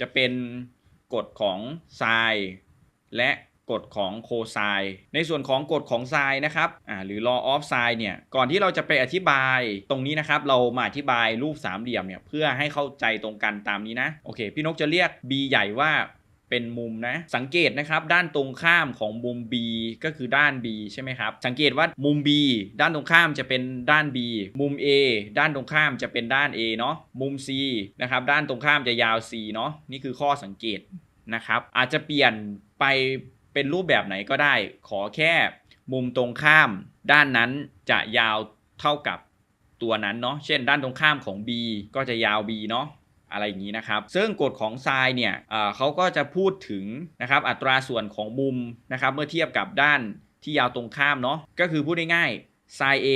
จะเป็นกฎของไซน์และกฎของโคไซน์ในส่วนของกฎของไซน์นะครับอ่าหรือ law of sine เนี่ย ก่อนที่เราจะไปอธิบายตรงนี้นะครับ เรามาอธิบายรูปสามเหลี่ยมเนี่ย เพื่อให้เข้าใจตรงกันตามนี้นะ โอเค พี่นกจะเรียก b ใหญ่ว่า เป็นมุมนะ สังเกตนะครับด้านตรงข้ามของมุม B ก็คือด้าน B ใช่ไหมครับ สังเกตว่ามุม B ด้านตรงข้ามจะเป็นด้าน B มุม A ด้านตรงข้ามจะเป็นด้าน A เนาะมุม C นะครับด้านตรงข้ามจะยาว C เนาะนี่คือข้อสังเกตนะครับ อาจจะเปลี่ยนไปเป็นรูปแบบไหนก็ได้ ขอแค่มุมตรงข้าม ด้านนั้นจะยาวเท่ากับตัวนั้นเนาะเช่น ด้านตรงข้ามของ B ก็จะยาว B เนาะ อะไรอย่างนี้นะครับ ซึ่งกฎของไซน์เนี่ยเอ่อเขาก็จะพูดถึงนะครับอัตราส่วนของมุมนะครับเมื่อเทียบกับด้านที่ยาวตรงข้ามเนาะก็คือพูดง่ายๆ sin A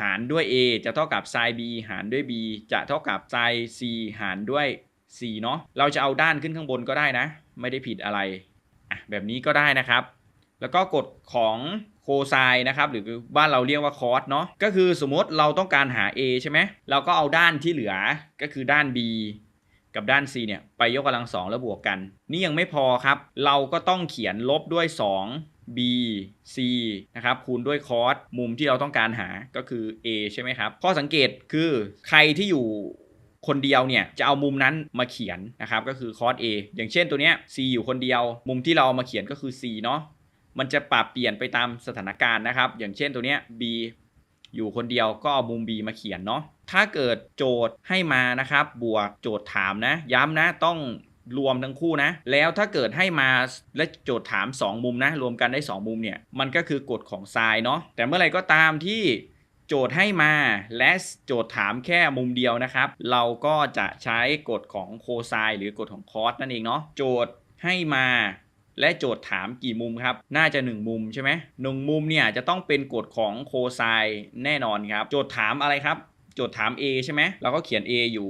หารด้วย A จะเท่ากับ sin B หารด้วย B จะเท่ากับ sin C หารด้วย C เนาะเราจะเอาด้านขึ้นข้างบนก็ได้นะ ไม่ได้ผิดอะไรอะแบบนี้ก็ได้นะครับ แล้วก็กฎของโคไซน์นะครับ หรือบ้านเราเรียกว่าคอสเนาะก็คือสมมติเราต้องการหา A ใช่ไหมเราก็เอาด้านที่เหลือก็คือด้าน B กับด้าน c เนี่ยไปยกกำลังสองแล้วบวกกัน นี่ยังไม่พอครับ เราก็ต้องเขียนลบด้วย 2 b c นะครับคูณด้วยคอสมุมที่เราต้องการหาก็คือ a ใช่ไหมครับ ข้อสังเกตคือใครที่อยู่คนเดียวเนี่ยจะเอามุมนั้นมาเขียนนะครับก็คือคอส a อย่างเช่นตัวเนี้ย c อยู่คนเดียว มุมที่เราเอามาเขียนก็คือ c เนาะมันจะปรับเปลี่ยนไปตามสถานการณ์นะครับ อย่างเช่นตัวเนี้ย b อยู่คนเดียวก็เอามุม b มาเขียนเนาะถ้าเกิดโจทย์ให้มานะครับ บวกโจทย์ถามนะ ย้ำนะต้องรวมทั้งคู่นะ แล้วถ้าเกิดให้มาและโจทย์ถาม 2 มุมนะ รวมกันได้ 2 มุมเนี่ย มันก็คือกฎของไซน์เนาะแต่เมื่อไหร่ก็ตามที่โจทย์ให้มาและโจทย์ถามแค่มุมเดียวนะครับ เราก็จะใช้กฎของโคไซน์หรือกฎของคอสนั่นเองเนาะโจทย์ให้มา และโจทย์ถามกี่มุมครับ น่าจะ 1 มุมใช่ไหมหนึ่งมุมเนี่ยจะต้องเป็นกฎของโคไซน์แน่นอนครับ โจทย์ถามอะไรครับ โจทย์ถาม A ใช่ไหมเราก็เขียน A อยู่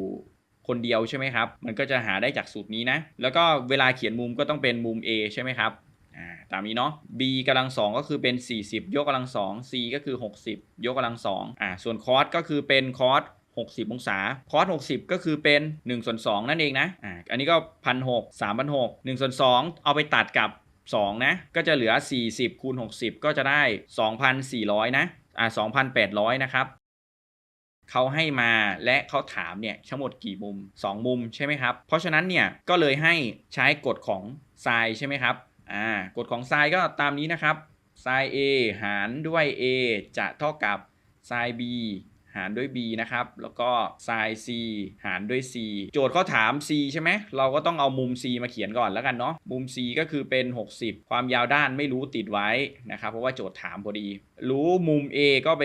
คนเดียวใช่ไหมครับ มันก็จะหาได้จากสูตรนี้นะ แล้วก็เวลาเขียนมุมก็ต้องเป็นมุม A ใช่ไหมครับอ่าตามนี้เนาะ b กำลังสองก็คือเป็น 40 ยกกำลังสอง c ก็คือ 60 ยกกำลังสองอ่าส่วนคอสก็คือเป็นคอส 60 องศา คอส60 ก็คือเป็น1ส่วน2นั่นเองนะอ่าอันนี้ก็พันหกสามพันหกหนึ่งส่วน2เอาไปตัดกับ 2 นะ ก็จะเหลือ 40 คูณ 60 ก็จะได้ 2,400 นะอ่า2,800 นะครับเขาให้มาและเขาถามเนี่ยทั้งหมดกี่มุม 2 มุมใช่ไหมครับ เพราะฉะนั้นเนี่ยก็เลยให้ใช้กฎของไซน์ใช่ไหมครับอ่ากฎของไซน์ก็ตามนี้นะครับไซน์ A หารด้วย A จะเท่ากับไซน์ B หารด้วย b นะครับ แล้วก็ sin c หารด้วย c โจทย์เขาถาม c ใช่ไหม เราก็ต้องเอามุม c มาเขียนก่อนแล้วกันเนาะ มุม c ก็คือเป็น 60 ความยาวด้านไม่รู้ติดไว้นะครับ เพราะว่าโจทย์ถามพอดี รู้มุม a ก็ไป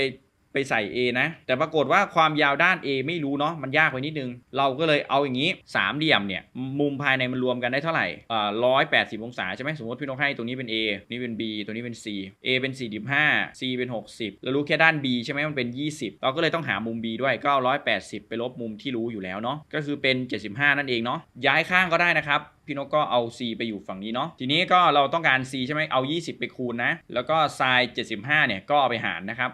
ไปใส่ A นะ แต่ปรากฏว่าความยาวด้าน A ไม่รู้เนาะมันยากไปนิดนึง เราก็เลยเอาอย่างนี้สามเหลี่ยมเนี่ยมุมภายในมันรวมกันได้เท่าไหร่อ่าร้อยแปดสิบองศาใช่ไหมสมมติพี่นกให้ตรงนี้เป็น A นี่เป็น B ตัวนี้เป็น C A เป็น 45 C เป็น 60แล้วรู้แค่ด้าน B ใช่ไหมมันเป็น 20 เราก็เลยต้องหามุม B ด้วยก็ร้อยแปดสิบไปลบมุมที่รู้อยู่แล้วเนาะก็คือเป็น 75 นั่นเองเนาะย้ายข้างก็ได้นะครับพี่นกก็เอา c ไปอยู่ฝั่งนี้เนาะ ทีนี้ก็เราต้องการ c ใช่ไหมเอา 20 ไปคูณนะ แล้วก็ sin 75 เนี่ย ก็เอาไปหารนะครับ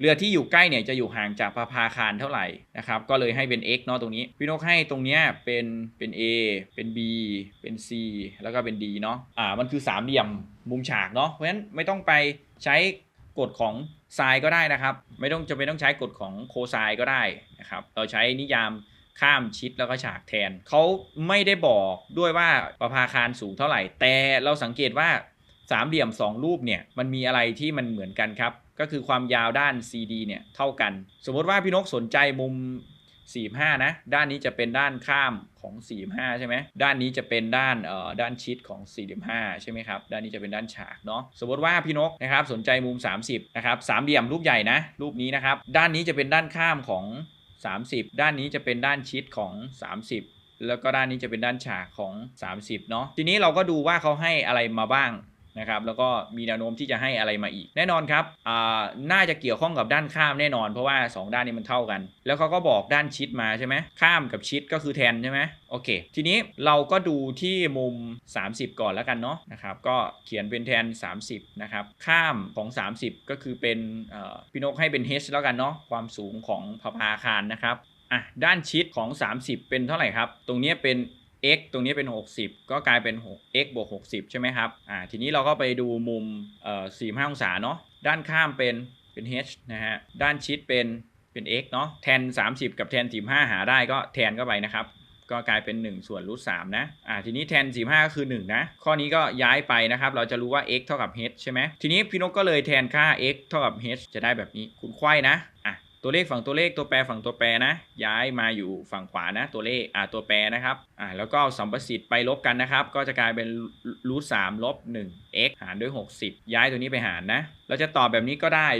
เรือที่อยู่ใกล้เนี่ยจะอยู่ห่างจากประภาคารเท่าไหร่นะครับก็เลยให้เป็น x เนาะตรงนี้พี่นกให้ตรงเนี้ยเป็นเป็น a เป็น b เป็น c แล้วก็เป็น d เนาะอ่ามันคือสามเหลี่ยมมุมฉากเนาะเพราะฉะนั้นไม่ต้องไปใช้กฎของไซน์ก็ได้นะครับ ไม่ต้องจะเป็นต้องใช้กฎของโคไซน์ก็ได้นะครับเราใช้นิยามข้ามชิดแล้วก็ฉากแทน เขาไม่ได้บอกด้วยว่าประภาคารสูงเท่าไหร่ แต่เราสังเกตว่าสามเหลี่ยม 2 รูปเนี่ยมันมีอะไรที่มันเหมือนกันครับ ก็คือความยาวด้าน CD เนี่ยเท่ากัน สมมติว่าพี่นกสนใจมุม 45 นะ ด้านนี้จะเป็นด้านข้ามของ 45 ใช่ไหมด้านนี้จะเป็นด้านเอ่อด้านชิดของ 45 ใช่ไหมครับ ด้านนี้จะเป็นด้านฉากเนาะ สมมติว่าพี่นกนะครับสนใจมุม 30 นะครับ สามเหลี่ยมรูปใหญ่นะ รูปนี้นะครับ ด้านนี้จะเป็นด้านข้ามของ 30 ด้านนี้จะเป็นด้านชิดของ 30 แล้วก็ด้านนี้จะเป็นด้านฉากของ 30 เนาะ ทีนี้เราก็ดูว่าเขาให้อะไรมาบ้าง นะครับแล้วก็มีแนวโน้มที่จะให้อะไรมาอีก แน่นอนครับน่าจะเกี่ยวข้องกับด้านข้ามแน่นอน เพราะว่า 2 ด้านนี้มันเท่ากัน แล้วเขาก็บอกด้านชิดมาใช่ไหมข้ามกับชิดก็คือแทนใช่ไหมโอเค ทีนี้เราก็ดูที่มุม 30 ก่อนแล้วกันเนาะนะครับก็เขียนเป็นแทน 30นะครับข้ามของ 30 ก็คือเป็นพี่นกให้เป็น h แล้วกันเนาะความสูงของพภาคารนะครับอะด้านชิดของ 30 เป็นเท่าไหร่ครับ ตรงนี้เป็น x ตรงนี้เป็น 60 ก็กลายเป็น x บวก 60 ใช่ไหมครับ อ่า ทีนี้เราก็ไปดูมุมเอ่อ45 องศาเนาะ ด้านข้ามเป็น เป็น h นะฮะ ด้านชิดเป็น เป็น x เนาะ แทน 30 กับแทน 45 หาได้ก็แทนเข้าไปนะครับ ก็กลายเป็น 1 ส่วนรูท3นะ อ่า ทีนี้แทน 45 ก็คือ 1 นะ ข้อนี้ก็ย้ายไปนะครับ เราจะรู้ว่า x เท่ากับ h ใช่ไหม ทีนี้พี่นกก็เลยแทนค่า x เท่ากับ h จะได้แบบนี้ คุณไขว้นะ อะ ตัวเลขฝั่งตัวเลขตัวแปรฝั่งตัวแปรนะ ย้ายมาอยู่ฝั่งขวานะ ตัวเลขอ่าตัวแปรนะครับอ่าแล้วก็สัมประสิทธิ์ไปลบกันนะครับ ก็จะกลายเป็นรูทสามลบหนึ่ง x หารด้วย 60 ย้ายตัวนี้ไปหารนะ เราจะตอบแบบนี้ก็ได้